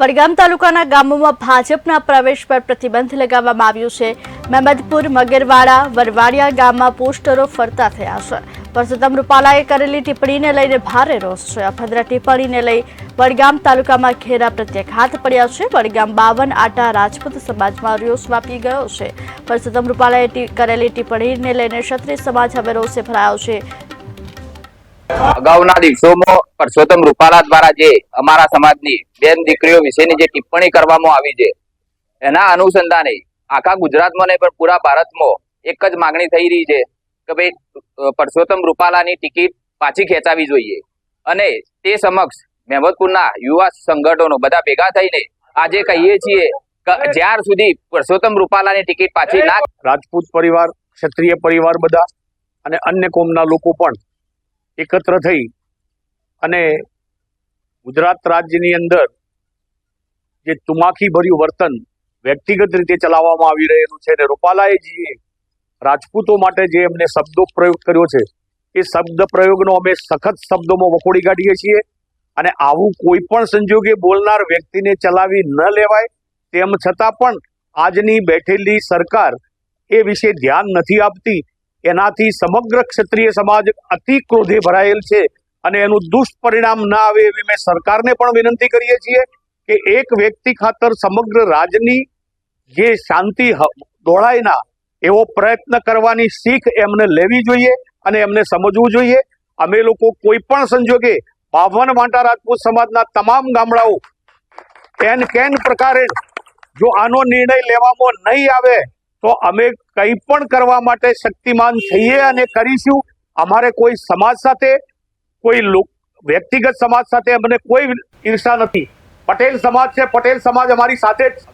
વડગામ તાલુકાના ગામોમાં ભાજપના પ્રવેશ પર પ્રતિબંધ લગાવવામાં આવ્યો છે. મહેમદપુર, મગરવાડા, વરવાડિયા ગામમાં પોસ્ટરો ફરતા થયા છે. પરસોત્તમ રૂપાલાએ કરેલી ટિપ્પણીને લઈને ભારે રોષ છે. અભદ્ર ટિપ્પણીને લઈ વડગામ તાલુકામાં ઘેરા પ્રત્યાઘાત પડ્યા છે. વડગામ બાવન આટા રાજપૂત સમાજમાં રોષ વ્યાપી ગયો છે. પરસોત્તમ રૂપાલાએ કરેલી ટિપ્પણીને લઈને ક્ષત્રિય સમાજ હવે રોષે ભરાયો છે. અગાઉના દિવસોમાં પરસોત્તમ રૂપાલા દ્વારા જે અમારા સમાજની બેન દીકરીઓ વિશેની જે ટિપ્પણી કરવામાં આવી છે, એના અનુસંધાને આખા ગુજરાતમાં નહીં, પણ પૂરા ભારતમાં એક જ માગણી થઈ રહી છે કે ભાઈ પરસોત્તમ રૂપાલાની ટિકિટ પાછી ખેંચાવી જોઈએ. અને તે સમક્ષ મહેમદપુરના યુવા સંગઠનો બધા ભેગા થઈને આજે કહીએ છીએ જ્યાર સુધી પરસોત્તમ રૂપાલાની ટિકિટ પાછી ના રાજપૂત પરિવાર, ક્ષત્રિય પરિવાર બધા અને અન્ય કોમના લોકો પણ એકત્ર થઈ અને ગુજરાત રાજ્યની અંદર જે તુમાખી ભર્યું વર્તન વ્યક્તિગત રીતે ચલાવવામાં આવી રહેલું છે અને રૂપાલાએ જે રાજપૂતો માટે જે એમને શબ્દો પ્રયોગ કર્યો છે, એ શબ્દ પ્રયોગનો અમે સખત શબ્દોમાં વખોડી કાઢીએ છીએ અને આવું કોઈ પણ સંજોગે બોલનાર વ્યક્તિને ચલાવી ન લેવાય. તેમ છતાં પણ આજની બેઠેલી સરકાર એ વિશે ધ્યાન નથી આપતી એનાથી સમગ્ર ક્ષત્રિય સમાજ અતિ ક્રોધે ભરાયેલ છે અને એનું દુષ્પરિણામ ના આવે એવી મેં સરકારને પણ વિનંતી કરીએ છીએ કે એક વ્યક્તિ ખાતર સમગ્ર રાજની જે શાંતિ દોડાય ના એવો પ્રયત્ન કરવાની શીખ એમને લેવી જોઈએ અને એમને સમજવું જોઈએ. અમે લોકો કોઈ પણ સંજોગે બાવન વાંટા રાજપૂત સમાજના તમામ ગામડાઓ કેન કેન પ્રકારે જો આનો નિર્ણય લેવામાં નહીં આવે તો અમે કંઈ પણ કરવા માટે શક્તિમાન થઈએ અને કરીશું, અમારે કોઈ સમાજ સાથે, કોઈ વ્યક્તિગત સમાજ સાથે અમને કોઈ ઈર્ષા નથી. પટેલ સમાજ છે, પટેલ સમાજ અમારી સાથે જ